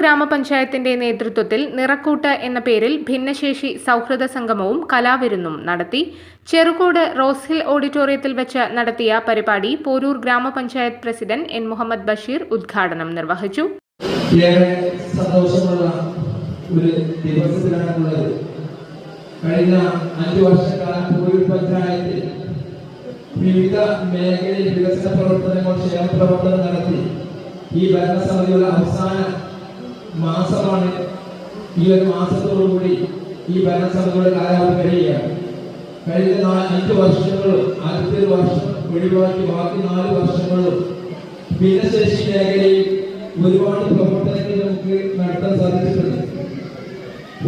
ഗ്രാമപഞ്ചായത്തിന്റെ നേതൃത്വത്തിൽ നിറക്കൂട്ട് എന്ന പേരിൽ ഭിന്നശേഷി സൗഹൃദ സംഗമവും കലാവിരുന്നും നടത്തി. ചെറുകോട് റോസ് ഹിൽ ഓഡിറ്റോറിയത്തിൽ വെച്ച് നടത്തിയ പരിപാടി പോരൂർ ഗ്രാമപഞ്ചായത്ത് പ്രസിഡന്റ് എൻ മുഹമ്മദ് ബഷീർ ഉദ്ഘാടനം നിർവഹിച്ചു. ഒരു കഴിഞ്ഞ അഞ്ചു വർഷക്കാലം വിവിധ മേഖലയിൽ വികസന പ്രവർത്തനങ്ങൾ ക്ഷേമ പ്രവർത്തനം നടത്തി. ഈ ഭരണസമിതിയുടെ അവസാന മാസമാണ്. ഈ ഒരു മാസത്തോടുകൂടി ഈ ഭരണസമിതിയുടെ കാലാവധി കഴിയുകയാണ്. കഴിഞ്ഞ അഞ്ച് വർഷങ്ങളും ആദ്യത്തെ വർഷം ഒഴിവാക്കി ബാക്കി നാല് വർഷങ്ങളും ഭിന്നശേഷി മേഖലയിൽ ഒരുപാട് പ്രവർത്തനങ്ങൾ നമുക്ക് നടത്താൻ സാധിച്ചിട്ടുണ്ട്.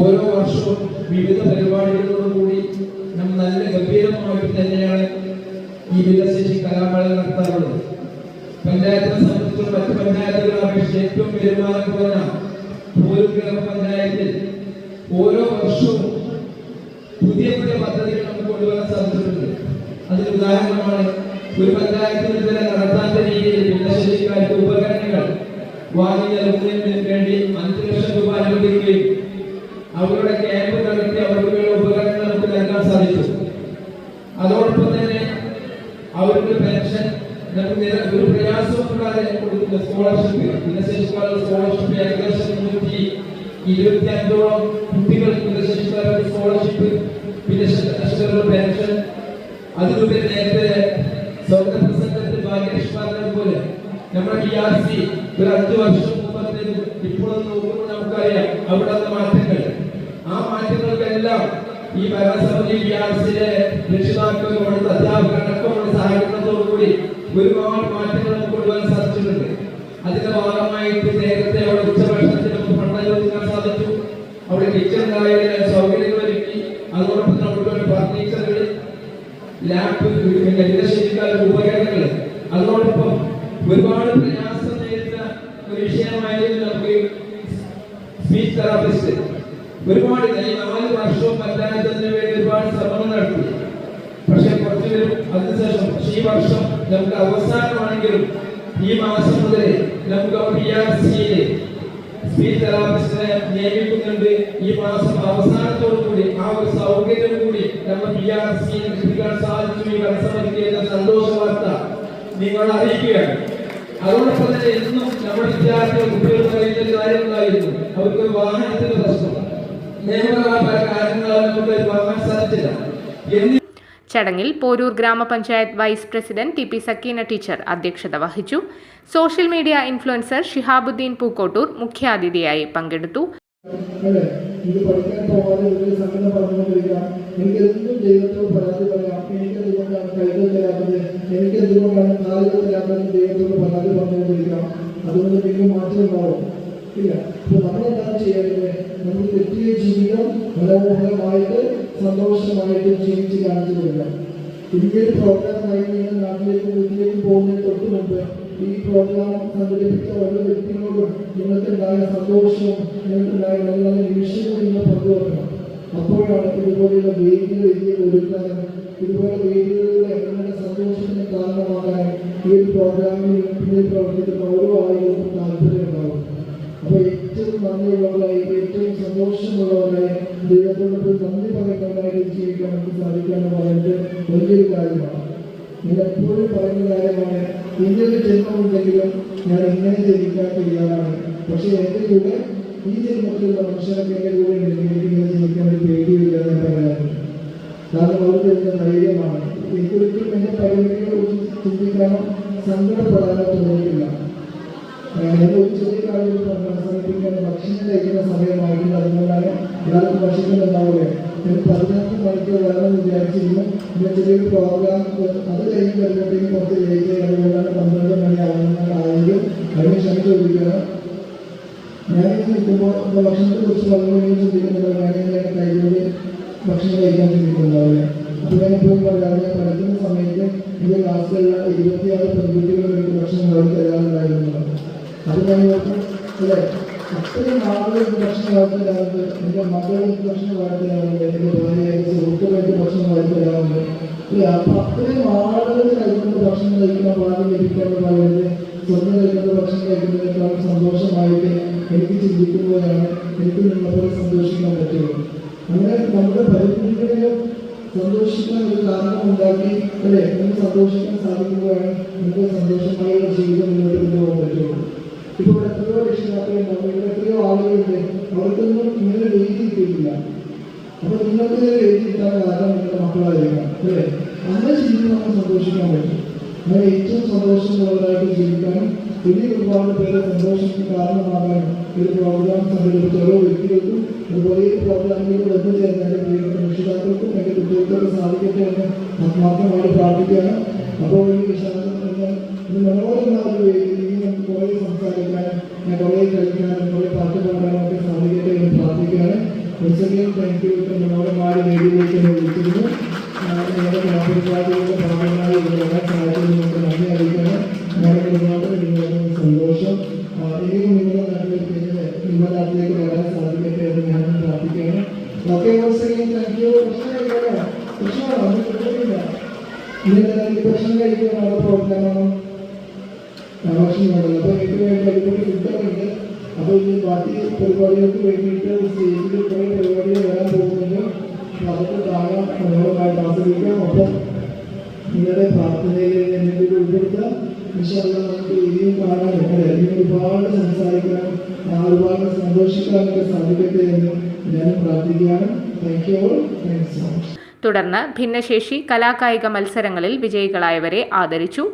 ഓരോ വർഷവും വിവിധ പരിപാടികളോടും കൂടി നാം നല്ല ഗംഭീരമായിട്ട് തന്നെയാണ് ഈ ഭിന്നശേഷി കലാമേള നടത്താറുള്ളത്. പഞ്ചായത്തിനെ സംബന്ധിച്ചും മറ്റ് പഞ്ചായത്തുകളെ അപേക്ഷിച്ച് ഏറ്റവും വരുമാനം കുറഞ്ഞ പോലും ഗ്രാമപഞ്ചായത്തിൽ ഓരോ വർഷവും പുതിയ പുതിയ പദ്ധതികൾ നമുക്ക് കൊണ്ടുവരാൻ സാധിച്ചിട്ടുണ്ട്. അതിന് ഉദാഹരണമാണ് ഒരു പഞ്ചായത്തിൽ തന്നെ നടത്താത്ത രീതിയിൽ ഭിന്നശേഷിക്കാർക്ക് ഉപകരണങ്ങൾ വാങ്ങി നൽകുന്നതിന് വേണ്ടി അഞ്ച് ലക്ഷം രൂപ അനുവദിക്കുകയും അവരുടെ ക്യാമ്പ് നടത്തി അവർക്ക് വേണ്ട ഉപകരണങ്ങൾ നമുക്ക് നൽകാൻ സാധിച്ചു. അതോടൊപ്പം തന്നെ അവർക്ക് പെൻഷൻ നമുക്ക് ഒരു പ്രയാസവും കൂടാതെ കൊടുക്കുന്ന സ്കോളർഷിപ്പ് ഭിന്നശേഷിക്കാരുടെ സ്കോളർഷിപ്പ് ഏകദേശം ഇരുപത്തി അഞ്ചോളം ഭിന്നശേഷിക്കാരുടെ സ്കോളർഷിപ്പ് പെൻഷൻ അതിലുപരി നേരത്തെ സ്വർണ പ്രസംഗത്തിൽ ഭാഗ്യലക്ഷ്മി പറഞ്ഞത് പോലെ നമ്മുടെ ഒരു വർഷം മുമ്പത്തെ ഇപ്പോഴൊന്ന് നോക്കുമ്പോൾ നമുക്കറിയാം അവിടെ മാറ്റങ്ങൾ. ആ മാറ്റങ്ങൾക്കെല്ലാം ഈ ഭരണസമിതി ബി ആർ സിയിലെ ഒരുപാട് മാറ്റങ്ങൾ കൊണ്ടുവരാൻ സാധിച്ചിട്ടുണ്ട്. അതിന്റെ ഭാഗമായിട്ട് നേരത്തെ അവിടെ ഉച്ചഭക്ഷണത്തിന് നമുക്ക് ഫണ്ട് അനുവദിക്കാൻ സാധിച്ചു അവിടെ കിച്ചൺ കാര്യം സൗകര്യങ്ങൾ ഒരുക്കി അതോടൊപ്പം നമ്മുടെ ഫർണിച്ചറുകൾ ലാപ്പ് പിന്നെ ഭിന്നശേഷിക്കാരുടെ ഉപകരണങ്ങൾ. അതോടൊപ്പം ഒരുപാട് പ്രയാസം നേരിട്ട ഒരു വിഷയമായിരുന്നു നമുക്ക് സ്പീച്ച് തെറാപ്പിസ്റ്റ്. ഒരുപാട് നാല് വർഷവും പഞ്ചായത്തിന് വേണ്ടി ഒരുപാട് ശ്രമങ്ങൾ നടത്തി. പക്ഷെ കുറച്ചുപേരും അതിനുശേഷം പക്ഷെ ഈ വർഷം നമുക്ക് അവസാനമാണെങ്കിലും ഈ മാസം മുതൽ നമുക്ക് പി ആർ സിയിൽ സ്പീച്ച് തെറാപ്പിസ്റ്റിനെ നിയമിക്കുന്നുണ്ട്. ഈ മാസം അവസാനത്തോടു കൂടി ആ ഒരു സൗകര്യം കൂടി നമ്മൾ പി ആർ സി ലഭിക്കാൻ സാധിച്ചു. ഈ എന്ന സന്തോഷ വാർത്ത നിങ്ങൾ അറിയിക്കുകയാണ്. അതോടൊപ്പം തന്നെ എന്നും നമ്മുടെ വിദ്യാർത്ഥികൾ കുട്ടികൾ പറയുന്ന ഒരു കാര്യങ്ങളായിരുന്നു അവർക്ക് ഒരു വാഹനത്തിന്റെ പ്രശ്നം. നിയമപരമായ പല കാര്യങ്ങളും കൊണ്ട് വാങ്ങാൻ സാധിച്ചില്ല എന്നി ചടങ്ങിൽ പോരൂർ ഗ്രാമപഞ്ചായത്ത് vice president T P Sakeena teacher അധ്യക്ഷത വഹിച്ചു. Social media influencer Shihabuddin Pookkottur മുഖ്യാതിഥിയായി പങ്കെടുത്തു. എനിക്ക് അതുകൊണ്ട് മാറ്റം ഉണ്ടാവും. ഇല്ല. അപ്പൊ നമ്മൾ എന്താണ് ചെയ്യേണ്ടത്? നമ്മൾ തെറ്റിയ ജീവിതം മനോഹരമായിട്ട് സന്തോഷമായിട്ട് ജീവിച്ച് കാണിച്ചു കൊടുക്കാം ഇന്ത്യയിൽ പ്രോഗ്രാം കഴിഞ്ഞ് നാട്ടിലേക്കും വീട്ടിലേക്കും പോകുന്നതിന് തൊട്ട് മുമ്പ് ഈ പ്രോഗ്രാം സംഘടിപ്പിച്ച ഓരോ വ്യക്തികളോടും നിങ്ങൾക്കുണ്ടായ സന്തോഷവും നിങ്ങൾക്കുണ്ടായ നല്ല നല്ല നിമിഷങ്ങളും നിങ്ങൾ പങ്കുവെക്കണം. അപ്പോഴാണ് ഇതുപോലെയുള്ള വേദികൾ എഴുതി കൊടുക്കാനും ഇതുപോലെ വേദികളിലൂടെ നിങ്ങളുടെ സന്തോഷത്തിന് കാരണമാകാൻ ഈ ഒരു പ്രോഗ്രാമിൽ പിന്നിൽ പ്രവർത്തിക്കുന്ന ഓരോ ആളുകൾക്കും താല്പര്യമുണ്ടാവും അപ്പോൾ ഏറ്റവും നന്ദിയുള്ളവരായി ഏറ്റവും സന്തോഷമുള്ളവരായി നന്ദി ജീവിക്കാൻ നമുക്ക് സാധിക്കുക എന്ന് പറയുന്നത് വലിയൊരു കാര്യമാണ്. നിങ്ങൾ എപ്പോഴും പറയുന്ന കാര്യമാണ് ഇന്ത്യയിൽ ജന്മമുണ്ടെങ്കിലും ഞാൻ ഇങ്ങനെ ജനിക്കാൻ തയ്യാറാണ്. പക്ഷേ എന്റെ കൂടെ ഈ ജന്മത്തിലുള്ള മനുഷ്യരൊക്കെ എന്റെ കൂടെ ഉണ്ടെങ്കിൽ ജനിക്കാൻ ഒരു പേടിയില്ല പറയാറുണ്ട്. കാരണം അവർക്ക് എന്റെ ധൈര്യമാണ്. എനിക്കൊരിക്കലും എന്റെ പരിമിതികളെ കുറിച്ച് ചിന്തിക്കാനോ സങ്കടപ്പെടാനോ തോന്നിയില്ല ഞാൻ ഒരു ചെറിയ കാര്യം പറഞ്ഞു അവസാനിപ്പിക്കാൻ ഭക്ഷണം കഴിക്കുന്ന സമയമായിരുന്നു അതുകൊണ്ടാണ് എല്ലാവർക്കും ഭക്ഷിക്കുന്നുണ്ടാവുക ഞാൻ പതിനഞ്ച് മണിക്കൂർ വേണമെന്ന് വിചാരിച്ചിരുന്നു. പിന്നെ ചെറിയൊരു പ്രോഗ്രാം അത് കഴിഞ്ഞ് വരുമ്പോഴത്തേക്കും കുറച്ച് ലേറ്റ് അതുകൊണ്ടാണ് പന്ത്രണ്ട് മണിയാവുന്നതായെങ്കിലും അതിന് ക്ഷമിച്ചു കൊടുക്കുകയാണ് ഞാനിങ്ങനെ നിൽക്കുമ്പോൾ ഭക്ഷണത്തെ കുറിച്ച് പറഞ്ഞു ചിന്തിക്കുമ്പോൾ ഞാനിങ്ങനെ കൈകൊണ്ട് ഭക്ഷണം കഴിക്കാൻ ചിന്തിക്കുന്നുണ്ടാവില്ല അപ്പോൾ ഞാൻ എപ്പോഴും പറയാറ് ഞാൻ പഠിക്കുന്ന സമയത്ത് എന്റെ ക്ലാസ്സിലുള്ള ഇരുപത്തിയാറ് പെൺകുട്ടികൾ എനിക്ക് ഭക്ഷണം തരാറുണ്ടായിരുന്നു അത് ഞാൻ അല്ലേ? അത്രയും ആളുകൾ ഭക്ഷണം തരാറുണ്ട് എന്റെ എന്റെ ഭാര്യയായിട്ട് അത്രയും കഴിക്കുന്ന ഭക്ഷണം കഴിക്കുന്ന സ്വന്തം കഴിക്കുന്ന ഭക്ഷണം സന്തോഷമായിട്ട് എനിക്ക് എനിക്ക് നിങ്ങളെപ്പോലെ സന്തോഷിക്കാൻ പറ്റുള്ളൂ അങ്ങനെ നമ്മുടെ പരിസ്ഥിതികളെ സന്തോഷിക്കാൻ ഒരു കാരണം ഉണ്ടാക്കി അല്ലെ? നമുക്ക് സന്തോഷിക്കാൻ സാധിക്കുമ്പോഴാണ് നമുക്ക് സന്തോഷമായ ഒരു ജീവിതം മുന്നോട്ട് കൊണ്ടുപോകാൻ പറ്റുള്ളൂ ഇപ്പോൾ എത്രയോ രക്ഷിതാക്കളുണ്ടാവും ഇവിടെ എത്രയോ ആളുകളുണ്ട് അവർക്കൊന്നും ഇങ്ങനെ രീതി കിട്ടിയിട്ടില്ല. അപ്പൊ നിങ്ങൾക്ക് എഴുതി കിട്ടാൻ കാരണം നിങ്ങളുടെ മക്കളായിരിക്കണം അല്ലേ? അങ്ങനെ ജീവിതം നമുക്ക് സന്തോഷിക്കാൻ പറ്റും. അങ്ങനെ ഏറ്റവും സന്തോഷമുള്ളവരായിട്ട് ജീവിക്കാനും ഇനി ഒരുപാട് പേരെ സന്തോഷത്തിന് കാരണമാകാനും ഒരു പ്രോഗ്രാം സംഘടിപ്പിച്ച ഓരോ വ്യക്തികൾക്കും അതുപോലെ ഈ പ്രോഗ്രാമിലേക്ക് വന്നു ചേർന്ന എന്റെ പ്രിയപ്പെട്ട രക്ഷിതാക്കൾക്കും എന്റെ കുട്ടികൾക്കൊക്കെ സാധിക്കട്ടെ എന്ന് ആത്മാർത്ഥമായിട്ട് പ്രാർത്ഥിക്കുകയാണ്. അപ്പോൾ ഈ എന്ന മനോഹരമായ ഒരു വേദിയിൽ നമുക്ക് കുറേ സംസാരിക്കാനും കുറേ കഴിക്കാനും കുറേ പാട്ട് പാടാനും യു ഇത്ര മനോഹരമായ വേദിയിലേക്ക് വിളിച്ചിരുന്നു. നിങ്ങളുടെ കലാപരിപാടികളുടെ ഭാഗമായി ഇവിടെ വരാൻ സാധിച്ചത് നിങ്ങൾക്ക് നന്ദി അറിയിക്കണം ഞാൻ ഒരുപാട് നിങ്ങൾക്ക് സന്തോഷം. ഇനിയും നിങ്ങളുടെ നാട്ടിലേക്ക് നിങ്ങളുടെ നാട്ടിലേക്ക് വരാൻ സാധിക്കട്ടെ എന്ന് ഞാൻ പ്രാർത്ഥിക്കുകയാണ് ഓക്കെ താങ്ക് യു ഭക്ഷണം കഴിക്കാനോ ഭക്ഷണമാണോ ഒന്നും കിട്ടുന്നില്ല ഇന്നലെ ഭക്ഷണം കഴിക്കാനാണോ പ്രോഗ്രാമാണോ ഭക്ഷണമുണ്ടല്ലോ അപ്പോൾ എനിക്ക് വേണ്ടി അടിപൊളി ഫുഡൊക്കെ ഉണ്ട്. അപ്പോൾ ഇനി ബാക്കി പരിപാടികൾക്ക് വേണ്ടിയിട്ട് സ്റ്റേജിൽ തുടർന്ന് ഭിന്നശേഷി കലാകായിക മത്സരങ്ങളിൽ വിജയികളായവരെ ആദരിച്ചു.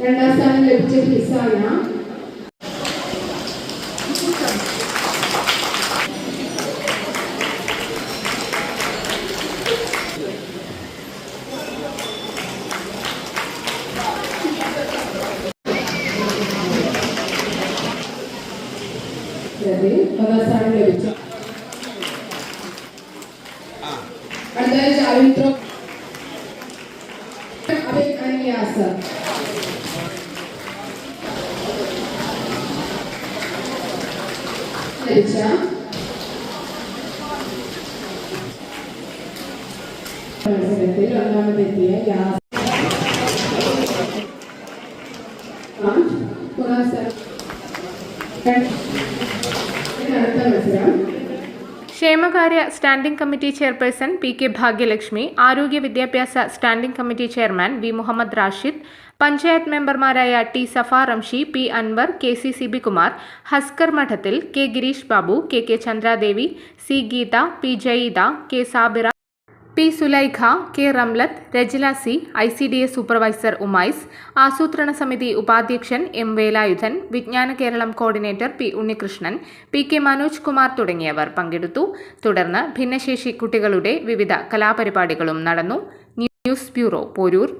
രണ്ടാം സ്ഥാനം ലഭിച്ച സ- ലഭിച്ചു അടുത്തതായി ജാവിൻ ത്രോ അഭിൻ അനിയാസ ലഭിച്ച മത്സരത്തിൽ ഒന്നാമതെത്തിയ യാസ് ആ, ക്ഷേമകാര്യ standing committee chairperson P K Bhagyalakshmi ആരോഗ്യ വിദ്യാഭ്യാസ standing committee chairman V Muhammad Rashid panchayat മെമ്പർമാരായ T Safa Ramshi P Anwar K C Sibikumar Haskar Madathil K Girish Babu K K Chandradevi C Geetha P Jayeetha K Sabira P Sulaikha K Ramlath Rajila C I C D S supervisor Umais ആസൂത്രണ സമിതി ഉപാധ്യക്ഷൻ M Velayudhan Vijnana Keralam coordinator P Unnikrishnan P K Manoj Kumar തുടങ്ങിയവർ പങ്കെടുത്തു. തുടർന്ന് ഭിന്നശേഷി കുട്ടികളുടെ വിവിധ കലാപരിപാടികളും നടന്നു. News bureau Porur.